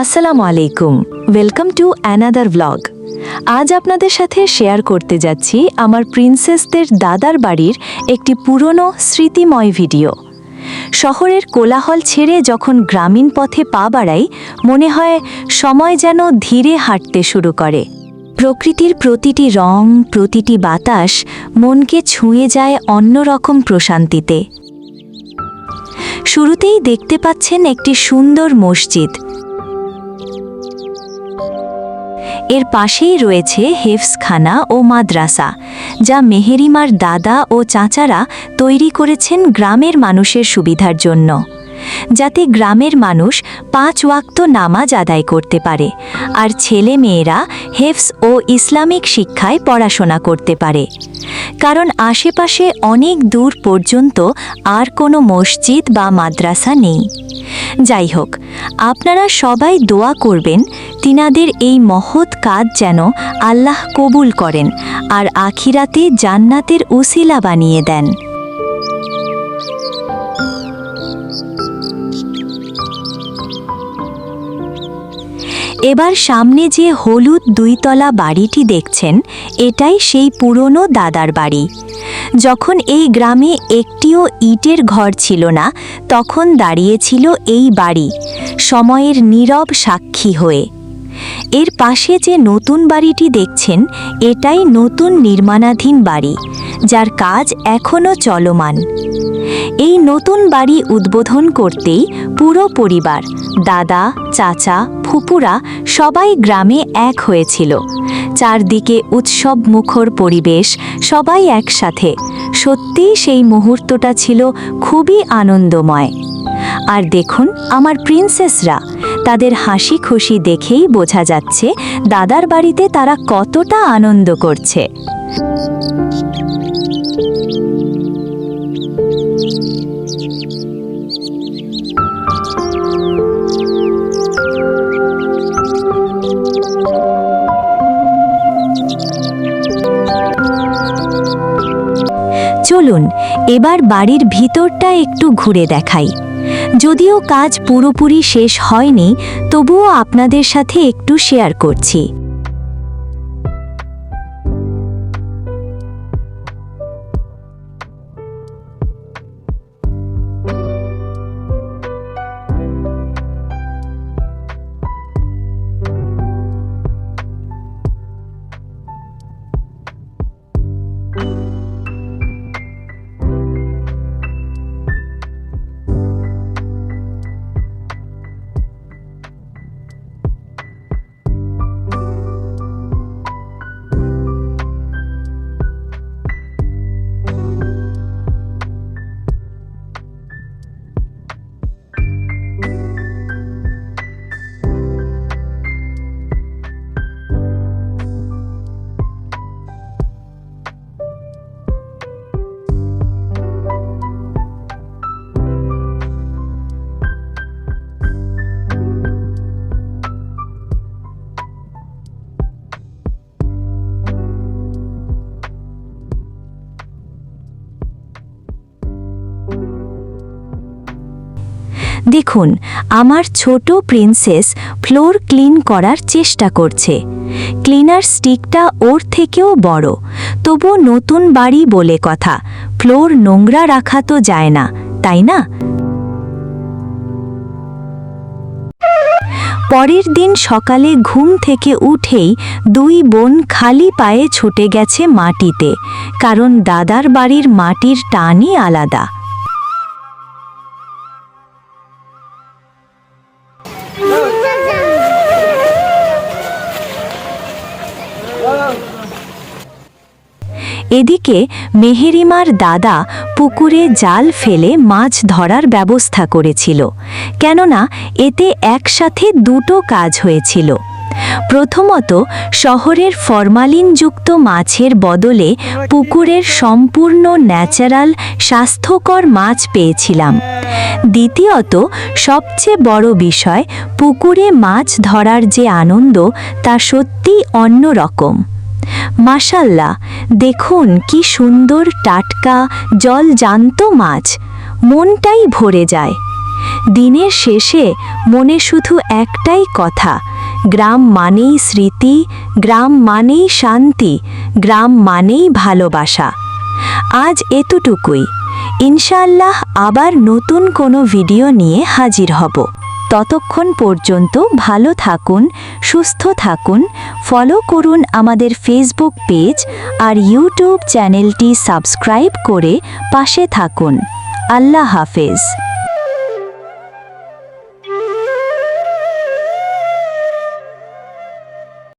আসসালামু আলাইকুম। Welcome to another vlog আজ আপনাদের সাথে শেয়ার করতে যাচ্ছি আমার প্রিন্সেসদের দাদার বাড়ির একটি পুরনো স্মৃতিময় ভিডিও শহরের কোলাহল ছেড়ে যখন গ্রামীণ পথে পা বাড়াই, মনে হয় সময় যেন ধীরে হাঁটতে শুরু করে। প্রকৃতির প্রতিটি রং, প্রতিটি বাতাস মনকে ছুঁয়ে যায় অন্যরকম প্রশান্তিতে। শুরুতেই দেখতে পাচ্ছেন একটি সুন্দর মসজিদ। এর পাশেই রয়েছে হেফসখানা ও মাদ্রাসা, যা মেহেরিমার দাদা ও চাচারা তৈরি করেছেন গ্রামের মানুষের সুবিধার জন্য। যাতে গ্রামের মানুষ পাঁচ ওয়াক্ত নামাজ আদায় করতে পারে আর ছেলে মেয়েরা হেফস ও ইসলামিক শিক্ষায় পড়াশোনা করতে পারে। কারণ আশেপাশে অনেক দূর পর্যন্ত আর কোনো মসজিদ বা মাদ্রাসা নেই। যাই হোক, আপনারা সবাই দোয়া করবেন তিনাদের এই মহৎ কাজ যেন আল্লাহ কবুল করেন আর আখিরাতে জান্নাতের উসিলা বানিয়ে দেন। এবার সামনে যে হলুদ দুইতলা বাড়িটি দেখছেন, এটাই সেই পুরনো দাদার বাড়ি। যখন এই গ্রামে একটিও ইটের ঘর ছিল না, তখন দাঁড়িয়েছিল এই বাড়ি, সময়ের নীরব সাক্ষী হয়ে। এর পাশে যে নতুন বাড়িটি দেখছেন, এটাই নতুন নির্মাণাধীন বাড়ি, যার কাজ এখনও চলমান। এই নতুন বাড়ি উদ্বোধন করতেই পুরো পরিবার, দাদা, চাচা, ফুপুরা সবাই গ্রামে এক হয়েছিল। চারদিকে উৎসব মুখর পরিবেশ সবাই একসাথে। সত্যিই সেই মুহূর্তটা ছিল খুবই আনন্দময়। আর দেখুন, আমার প্রিন্সেসরা তাদের হাসি খুশি দেখেই বোঝা যাচ্ছে দাদার বাড়িতে তারা কতটা আনন্দ করছে। চলুন, এবার বাড়ির ভিতরটা একটু ঘুরে দেখাই। যদিও কাজ পুরোপুরি শেষ হয়নি, তবুও আপনাদের সাথে একটু শেয়ার করছি। দেখুন, আমার ছোট প্রিন্সেস ফ্লোর ক্লিন করার চেষ্টা করছে। ক্লিনার স্টিকটা ওর থেকেও বড় তবু নতুন বাড়ি বলে কথা, ফ্লোর নোংরা রাখা তো যায় না, তাই না? পরের দিন সকালে ঘুম থেকে উঠেই দুই বোন খালি পায়ে ছুটে গেছে মাটিতে, কারণ দাদার বাড়ির মাটির টানই আলাদা। এদিকে মেহেরিমার দাদা পুকুরে জাল ফেলে মাছ ধরার ব্যবস্থা করেছিল, কেননা এতে একসাথে দুটো কাজ হয়েছিল। প্রথমত, শহরের ফরমালিনযুক্ত মাছের বদলে পুকুরের সম্পূর্ণ ন্যাচারাল স্বাস্থ্যকর মাছ পেয়েছিলাম। দ্বিতীয়ত, সবচেয়ে বড় বিষয়, পুকুরে মাছ ধরার যে আনন্দ, তা সত্যিই অন্যরকম। মাশাল্লাহ, দেখুন কি সুন্দর টাটকা জল জান্ত মাছ। মনটাই ভরে যায়। দিনের শেষে মনে শুধু একটাই কথা, গ্রাম মানেই স্মৃতি, গ্রাম মানেই শান্তি, গ্রাম মানেই ভালোবাসা। আজ এতটুকুই। ইনশাআল্লাহ আবার নতুন কোনো ভিডিও নিয়ে হাজির হব। ততক্ষণ পর্যন্ত ভালো থাকুন, সুস্থ থাকুন, ফলো করুন আমাদের ফেসবুক পেজ আর ইউটিউব চ্যানেলটি সাবস্ক্রাইব করে পাশে থাকুন। আল্লাহ হাফেজ।